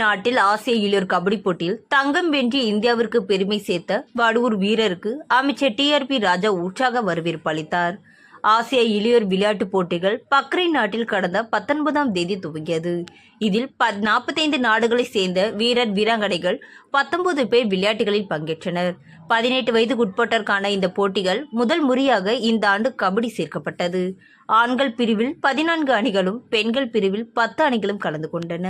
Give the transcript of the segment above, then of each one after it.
நாட்டில் ஆசிய இளையோர் கபடி போட்டியில் தங்கம் வென்று இந்தியாவிற்கு பெருமை சேர்த்த வடுவூர் வீரருக்கு அமைச்சர் டிஆர்பி ராஜா உற்சாக வரவேற்பு அளித்தார். ஆசிய இளையோர் விளையாட்டுப் போட்டிகள் பக்ரைன் நாட்டில் கடந்த பத்தொன்பதாம் தேதி துவங்கியது. இதில் பத் நாற்பத்தைந்து நாடுகளைச் சேர்ந்த வீரர் வீராங்கனைகள் பத்தொன்பது பேர் விளையாட்டுகளில் பங்கேற்றனர். பதினெட்டு வயதுக்குட்பட்டோருக்கான இந்த போட்டிகள் முதல் முறையாக இந்த ஆண்டு கபடி சேர்க்கப்பட்டது. ஆண்கள் பிரிவில் பதினான்கு அணிகளும் பெண்கள் பிரிவில் பத்து அணிகளும் கலந்து கொண்டன.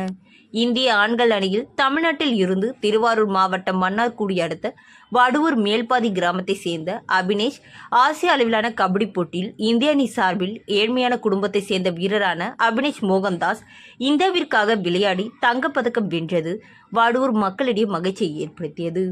இந்திய ஆண்கள் அணியில் தமிழ்நாட்டில் இருந்து திருவாரூர் மாவட்டம் மன்னார்குடி அடுத்த வடுவூர் மேல்பாதி கிராமத்தை சேர்ந்த அபினேஷ் ஆசிய அளவிலான கபடி போட்டியில் இந்திய அணி சார்பில் ஏழ்மையான குடும்பத்தை சேர்ந்த வீரரான அபினேஷ் மோகன்தாஸ் சிறப்பாக விளையாடி தங்கப்பதக்கம் வென்றது. வடுவூர் மக்களிடையே மகிழ்ச்சியை ஏற்படுத்தியது.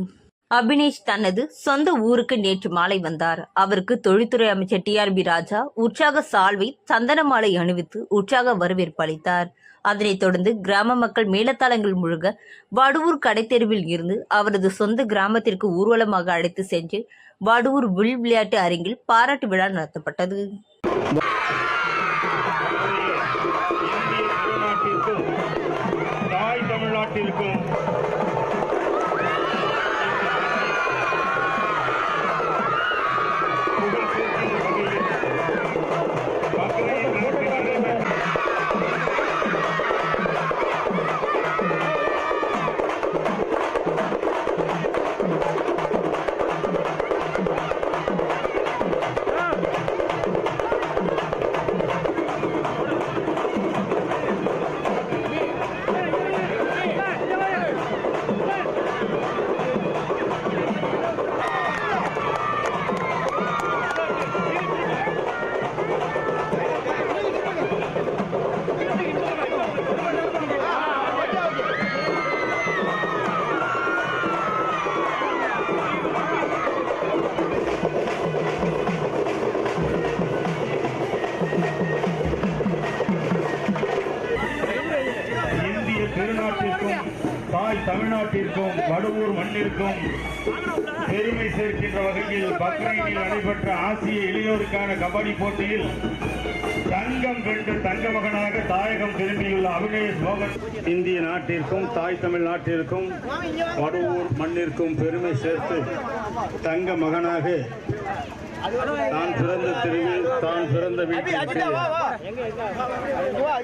அபினேஷ் தனது சொந்த ஊருக்கு நேற்று மாலை வந்தார். அவருக்கு தொழில்துறை அமைச்சர் டிஆர்பி ராஜா உற்சாக சால்வை சந்தன மாலை அணிவித்து உற்சாக வரவேற்பு அளித்தார். அதனைத் தொடர்ந்து கிராம மக்கள் மேலத்தாளங்கள் முழுக வடுவூர் கடைத்தெருவில் இருந்து அவரது சொந்த கிராமத்திற்கு ஊர்வலமாக அழைத்து சென்று வடுவூர் வில் விளையாட்டு அரங்கில் பாராட்டு விழா நடத்தப்பட்டது. தமிழ்நாட்டிற்கும் தமிழ்நாட்டிற்கும் வடுவூர் மண்ணிற்கும் பெருமை சேர்க்கின்ற வகையில் பக்ரைனில் நடைபெற்ற ஆசிய இளையோருக்கான கபடி போட்டியில் தங்கம் வென்று தங்க மகனாக தாயகம் திரும்பியுள்ள அபிநேஷ் மோகன் இந்திய நாட்டிற்கும் தாய் தமிழ் நாட்டிற்கும் வடுவூர் மண்ணிற்கும் பெருமை சேர்த்து தங்க மகனாக தான் பிறந்த தெருவில் தான் பிறந்த வீட்டிற்கு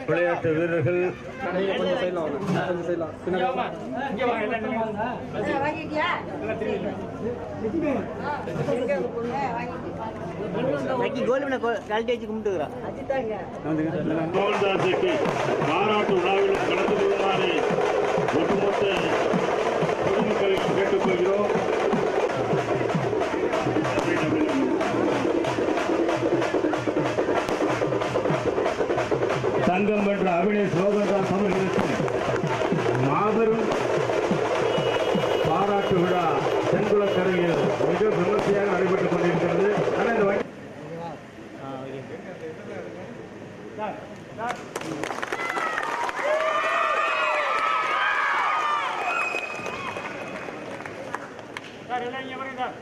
விளையாட்டு வீரர்கள். கோல்டு தங்கம் வென்ற அபிநய மோகன்தாஸ் அவர்களுக்கு மாபெரும் பாராட்டு விழா தென்குளக்கரையில் மிக விமர்சையாக நடைபெற்றுக் கொண்டிருக்கிறது ஆனால் இந்த வண்டி சார் எல்லாம் இங்கே பாருங்க சார்